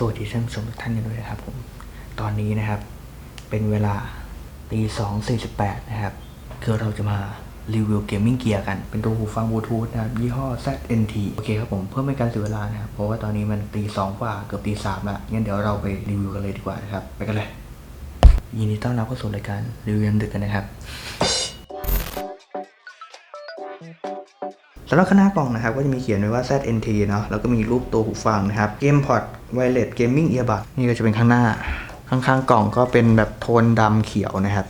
สวัสดีท่านผู้ชมทุกท่านกันด้วยนะครับผม ตอนนี้นะครับ เป็นเวลาตีสองสี่สิบแปดนะครับ คือเราจะมารีวิวเกมมิ่งเกียร์กัน เป็นตัวหูฟังบลูทูธนะครับ ยี่ห้อ ZNT โอเคครับผม เพื่อไม่การเสียเวลานะครับ เพราะว่าตอนนี้มันตีสองกว่าเกือบตีสามละงั้นเดี๋ยวเราไปรีวิวกันเลยดีกว่านะครับ ไปกันเลย ยินดีต้อนรับเข้าสู่รายการรีวิวยามดึกกันนะครับสำหรับข้างหน้ากล่องนะครับก็จะมีเขียนไว้ว่า ZNT เนาะแล้วก็มีรูปตัวหูฟังนะครับ GamePod Wireless Gaming Earbud นี่ก็จะเป็นข้างหน้า ข้างๆกล่องก็เป็นแบบโทนดำเขียวนะครับ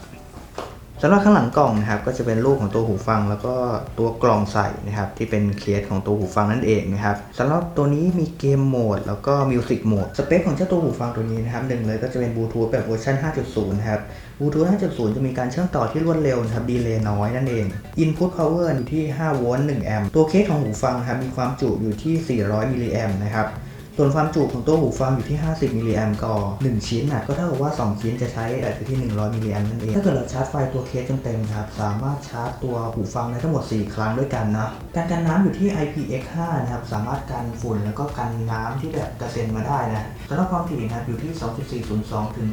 สำหรับข้างหลังกล่องนะครับก็จะเป็นรูปของตัวหูฟัง แล้วก็ตัวกล่องใส่นะครับที่เป็นเคสของตัวหูฟังนั่นเองนะครับสำหรับตัวนี้มีเกมโหมดแล้วก็มิวสิกโหมดสเปคของเจ้าตัวหูฟังตัวนี้นะครับหนึ่งเลยก็จะเป็นบลูทูธแบบเวอร์ชัน5.0นะครับบลูทูธ5.0 จะมีการเชื่อมต่อที่รวดเร็วนะครับดีเลย์น้อยนั่นเอง Input Power อยู่ที่5โวลต์1แอมป์ตัวเคสของหูฟังนะครับมีความจุอยู่ที่ 400มิลลิแอมป์นะครับ ส่วนความจุของตัวหูฟังอยู่ที่ 50 มิลลิแอมป์ต่อ1ชิ้นนะก็เท่ากับว่า 2 ชิ้นจะใช้แบตอยู่ที่ 100 มิลลิแอมป์นั่นเอง ถ้าเกิดเราชาร์จไฟตัวเคสเต็มๆครับ สามารถชาร์จตัวหูฟังได้ทั้งหมด 4 ครั้งด้วยกันนะ การกันน้ำอยู่ที่ IPX5 นะครับ สามารถกันฝุ่นแล้วก็กันน้ำที่แบบกระเซ็นมาได้นะสำหรับความถี่นะครับอยู่ที่ 2.402 ถึง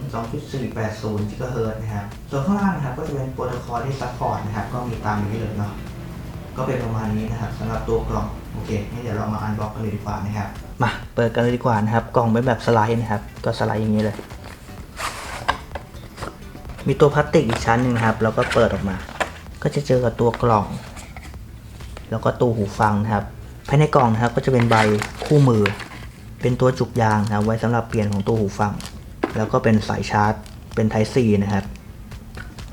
2.480กิกะเฮิรตซ์นะครับ ส่วนข้างล่างนะครับก็จะเป็นโปรโตคอลที่ซัพพอร์ตนะครับ ก็มีตามนี้เลยเนาะ ก็เป็นประมาณนี้นะครับสำหรับตัวกล่องโอเคงั้นเดี๋ยวเรามาอันบ็อกกันเลยดีกว่านะครับมาเปิดกันเลยดีกว่านะครับกล่องเป็นแบบสไลด์นะครับ ก็สไลด์อย่างนี้เลย มีตัวพลาสติกอีกชั้นหนึ่งนะครับแล้วก็เปิดออกมา ก็จะเจอกับตัวกล่อง แล้วก็ตู้หูฟังนะครับภายในกล่องนะครับก็จะเป็นใบคู่มือ เป็นตัวจุกยางนะครับไว้สำหรับเปลี่ยนของตัวหูฟัง แล้วก็เป็นสายชาร์จ เป็น Type C นะครับ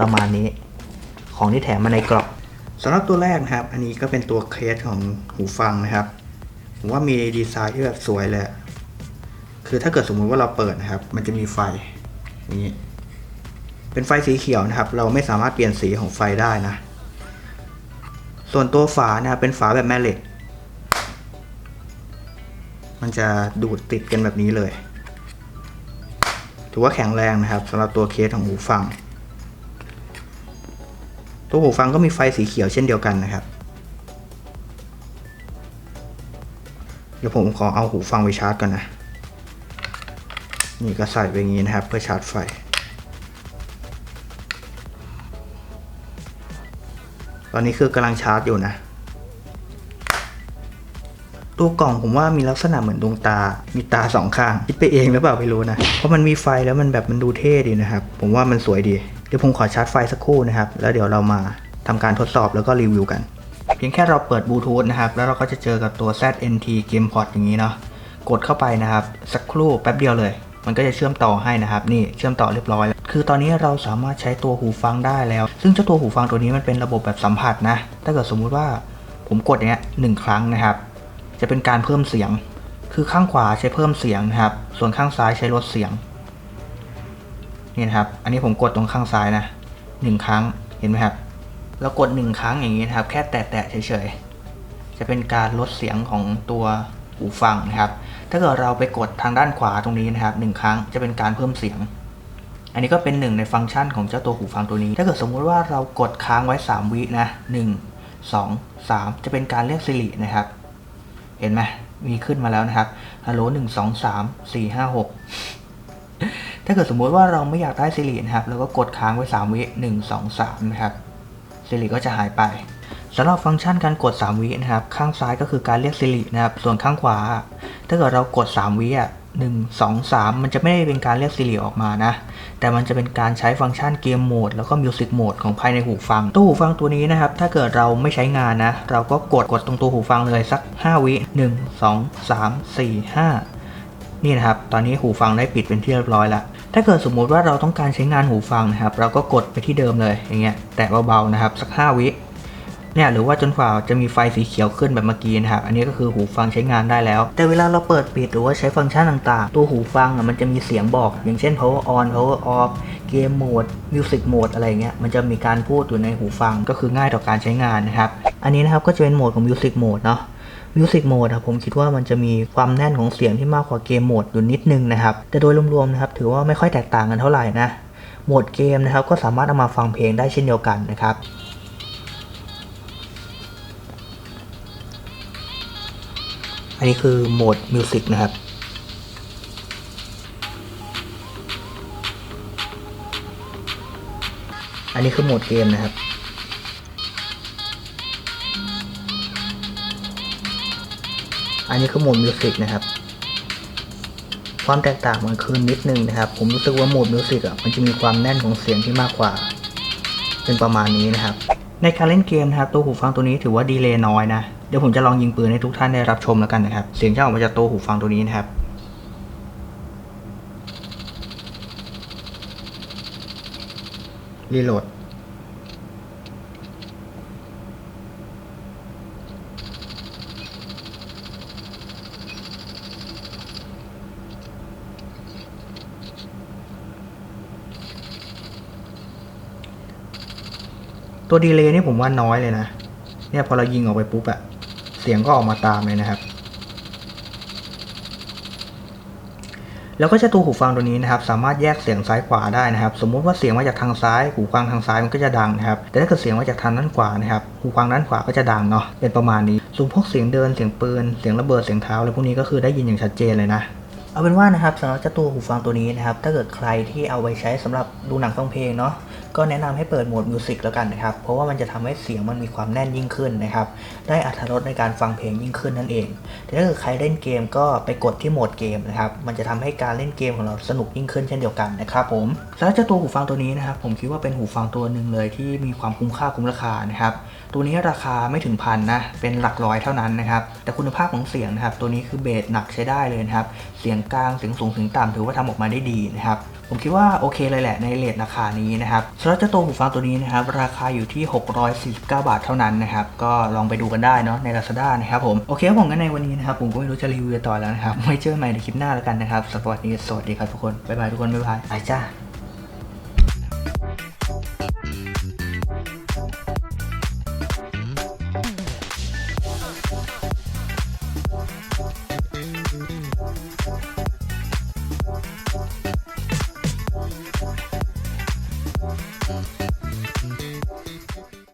ประมาณนี้ของที่แถมมาในกล่อง สำหรับตัวแรกนะครับ อันนี้ก็เป็นตัวเคสของหูฟังนะครับ ผมว่ามีดีไซน์ที่แบบสวยเลย คือถ้าเกิดสมมุติว่าเราเปิดนะครับ มันจะมีไฟนี้ เป็นไฟสีเขียวนะครับ เราไม่สามารถเปลี่ยนสีของไฟได้นะ ส่วนตัวฝานะครับเป็นฝาแบบแม่เหล็ก มันจะดูดติดกันแบบนี้เลย ถือว่าแข็งแรงนะครับสำหรับตัวเคสของหูฟัง ตัวหูฟังก็มีไฟสีเขียวเช่นเดียวกันนะครับ เดี๋ยวผมขอเอาหูฟังไปชาร์จก่อนนะ นี่ก็ใส่ไปอย่างนี้นะครับ เพื่อชาร์จไฟ ตอนนี้คือกำลังชาร์จอยู่นะ ตัวกล่องผมว่ามีลักษณะเหมือนดวงตา มีตาสองข้าง คิดไปเองหรือเปล่าไม่รู้นะ เพราะมันมีไฟแล้วมันแบบมันดูเท่ดีนะครับ ผมว่ามันสวยดี เดี๋ยวผมขอชาร์จไฟสักครู่นะครับ แล้วเดี๋ยวเรามาทำการทดสอบแล้วก็รีวิวกัน เพียงแค่เราเปิดบลูทูธนะครับ แล้วเราก็จะเจอกับตัว ZNT GamePod อย่างนี้เนาะ กดเข้าไปนะครับ สักครู่แป๊บเดียวเลย มันก็จะเชื่อมต่อให้นะครับ นี่เชื่อมต่อเรียบร้อยแล้วคือตอนนี้เราสามารถใช้ตัวหูฟังได้แล้ว ซึ่งเจ้าตัวหูฟังตัวนี้มันเป็นระบบแบบสัมผัสนะ ถ้าเกิดสมมุติว่าผมกดเนี้ยหนึ่งครั้งนะครับ จะเป็นการเพิ่มเสียง คือข้างขวาใช้เพิ่มเสียงนะครับ ส่วนข้างซ้ายใช้ลดเสียง นี่นะครับ อันนี้ผมกดตรงข้างซ้ายนะหนึ่งครั้งเห็นไหมครับแล้วกดหนึ่งครั้งอย่างนี้นะครับ แค่แตะๆเฉยๆจะเป็นการลดเสียงของตัวหูฟังนะครับ ถ้าเกิดเราไปกดทางด้านขวาตรงนี้นะครับหนึ่งครั้งจะเป็นการเพิ่มเสียง อันนี้ก็เป็นหนึ่งในฟังก์ชันของเจ้าตัวหูฟังตัวนี้ ถ้าเกิดสมมุติว่าเรากดค้างไว้ 3 วินะ1 2 3จะเป็นการเรียกสิรินะครับ เห็นไหมมีขึ้นมาแล้วนะครับฮัลโหลหนึ่งสองสามสี่ห้าหก ถ้าเกิดสมมติว่าเราไม่อยากได้สิรินะครับเราก็กดค้างไว้สามวิหนึ่งสองสามนะครับสิริก็จะหายไปสำหรับฟังก์ชันการกด 3 วินะครับ ข้างซ้ายก็คือการเรียกสิรินะครับ ส่วนข้างขวา ถ้าเกิดเรากด 3 วิอะหนึ่งสองสามมันจะไม่ได้เป็นการเรียกสิริออกมานะ แต่มันจะเป็นการใช้ฟังก์ชันเกมโหมดแล้วก็มิวสิกโหมดของภายในหูฟัง ตู้หูฟังตัวนี้นะครับ ถ้าเกิดเราไม่ใช้งานนะ เราก็กดกดตรงตัวหูฟังเลยสัก 5 วิ1 2 3 4 5 นี่นะครับ ตอนนี้หูฟังได้ปิดเป็นที่เรียบร้อยแล้ว ถ้าเกิดสมมุติว่าเราต้องการใช้งานหูฟังนะครับ เราก็กดไปที่เดิมเลยอย่างเงี้ยแตะเบาๆนะครับสัก 5 วิเนี่ยหรือว่าจนกว่าจะมีไฟสีเขียวขึ้นแบบเมื่อกี้นะครับ อันนี้ก็คือหูฟังใช้งานได้แล้ว แต่เวลาเราเปิดปิดหรือว่าใช้ฟังก์ชันต่างๆ ตัวหูฟังมันจะมีเสียงบอก อย่างเช่น power on power off เกมโหมด music mode อะไรเงี้ย มันจะมีการพูดอยู่ในหูฟังก็คือง่ายต่อการใช้งานนะครับ อันนี้นะครับก็จะเป็นโหมดของ music mode เนาะ มิวสิกโหมดครับผมคิดว่ามันจะมีความแน่นของเสียงที่มากกว่าเกมโหมดอยู่นิดนึงนะครับ แต่โดยรวมๆนะครับถือว่าไม่ค่อยแตกต่างกันเท่าไหร่นะ โหมดเกมนะครับก็สามารถเอามาฟังเพลงได้เช่นเดียวกันนะครับอันนี้คือโหมดมิวสิกนะครับ อันนี้คือโหมดเกมนะครับ นี้คือโหมดมิวสิกนะครับ ความแตกต่างมันคือนิดนึงนะครับ ผมรู้สึกว่าโหมดมิวสิกอะมันจะมีความแน่นของเสียงที่มากกว่า เป็นประมาณนี้นะครับ ในการเล่นเกมนะครับตัวหูฟังตัวนี้ถือว่าดีเลย์น้อยนะ เดี๋ยวผมจะลองยิงปืนให้ทุกท่านได้รับชมแล้วกันนะครับ เสียงจะออกมาจากตัวหูฟังตัวนี้นะครับรีโหลด ตัวดีเลย์นี่ผมว่าน้อยเลยนะ เนี่ยพอเรายิงออกไปปุ๊บอะเสียงก็ออกมาตามเลยนะครับ แล้วก็จะตัวหูฟังตัวนี้นะครับ สามารถแยกเสียงซ้ายขวาได้นะครับ สมมุติว่าเสียงมาจากทางซ้ายหูฟังทางซ้ายมันก็จะดังนะครับ แต่ถ้าเกิดเสียงมาจากทางด้านขวานะครับหูฟังด้านขวาก็จะดังเนาะ เป็นประมาณนี้ ส่วนพวกเสียงเดินเสียงปืนเสียงระเบิดเสียงเท้าอะไรพวกนี้ก็คือได้ยินอย่างชัดเจนเลยนะเอาเป็นว่านะครับสำหรับเจ้าตัวหูฟังตัวนี้นะครับ ถ้าเกิดใครที่เอาไว้ใช้สำหรับดูหนังฟังเพลงเนาะ ก็แนะนำให้เปิดโหมดมิวสิกแล้วกันนะครับ เพราะว่ามันจะทำให้เสียงมันมีความแน่นยิ่งขึ้นนะครับ ได้อรรถรสในการฟังเพลงยิ่งขึ้นนั่นเองแต่ถ้าเกิดใครเล่นเกมก็ไปกดที่โหมดเกมนะครับ มันจะทำให้การเล่นเกมของเราสนุกยิ่งขึ้นเช่นเดียวกันนะครับผมสำหรับเจ้าตัวหูฟังตัวนี้นะครับ ผมคิดว่าเป็นหูฟังตัวหนึ่งเลยที่มีความคุ้มค่าคุ้มราคานะครับ ตัวนี้ราคาไม่ถึงพันนะ เป็นหลักร้อยเท่านั้นนะครับ แต่คุณภาพของเสียงนะครับ ตัวนี้คือเบสหนักใช้ได้เลยนะครับ เสียงกลาง เสียงสูง เสียงต่ำถือว่าทำออกมาได้ดีนะครับ ผมคิดว่าโอเคเลยแหละในเลทราคานี้นะครับสำหรับเจ้าตัวหูฟังตัวนี้นะครับราคาอยู่ที่ 649 บาทเท่านั้นนะครับก็ลองไปดูกันได้เนาะใน Lazada นะครับผมโอเคผมกันในวันนี้นะครับผมก็ไม่รู้จะรีวิวต่อแล้วนะครับไว้เจอใหม่ในคลิปหน้าแล้วกันนะครับสวัสดีสวัสดีครับทุกคนบ๊ายบายทุกคนบ๊ายบายไปจ้า